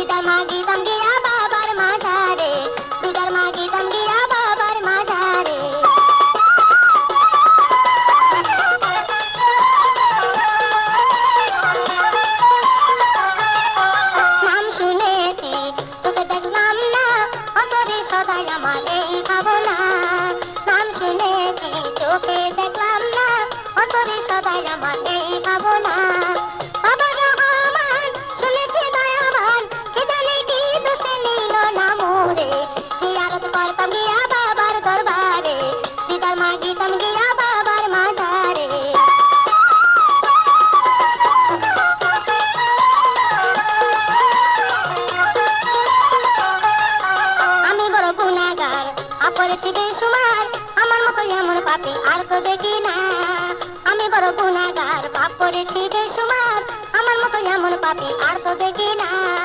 বিদার মাগিলাম গিয়া বাবার মাঝারে বিদার মাগিলাম গিয়া বাবার মাঝারে। নাম শুনেছি, তোকে দেখলাম না অতরে সবাই আমার এই ভাবনা। নাম শুনেছি চোখে দেখলাম না অতরে সবাই আমার এই পাপি আর তো দেখি না। আমি বড় গুণাগার পাপ করেছি বেশুমার আমার মতো এমন পাপি আর তো দেখি না।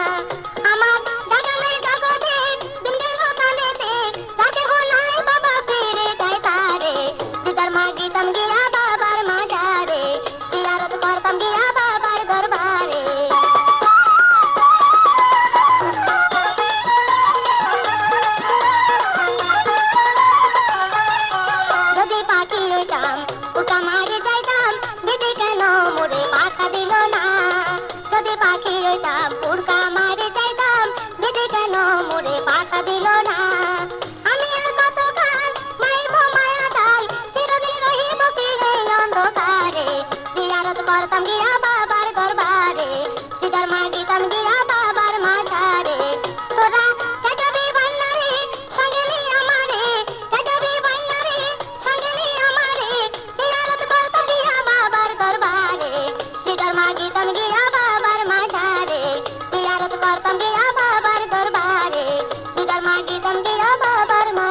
দেখা দিল না। আমি আর কতকাল মাইব মায়া তাই চিরদিন রহিব কি এই অন্ধকারে? জিয়ারত করতাম গিয়া বাবার দরবারে সিদার মাগিতাম গিয়া বাবার মাঝারে। তোরা কেটাবি বাইনারে সঙ্গে নি আমারে কেটাবি বাইনারে সঙ্গে নি আমারে। জিয়ারত করতাম গিয়া বাবার দরবারে সিদার মাগিতাম গিয়া বাবার মাঝারে। জিয়ারত করতাম बंदिया बाबर मा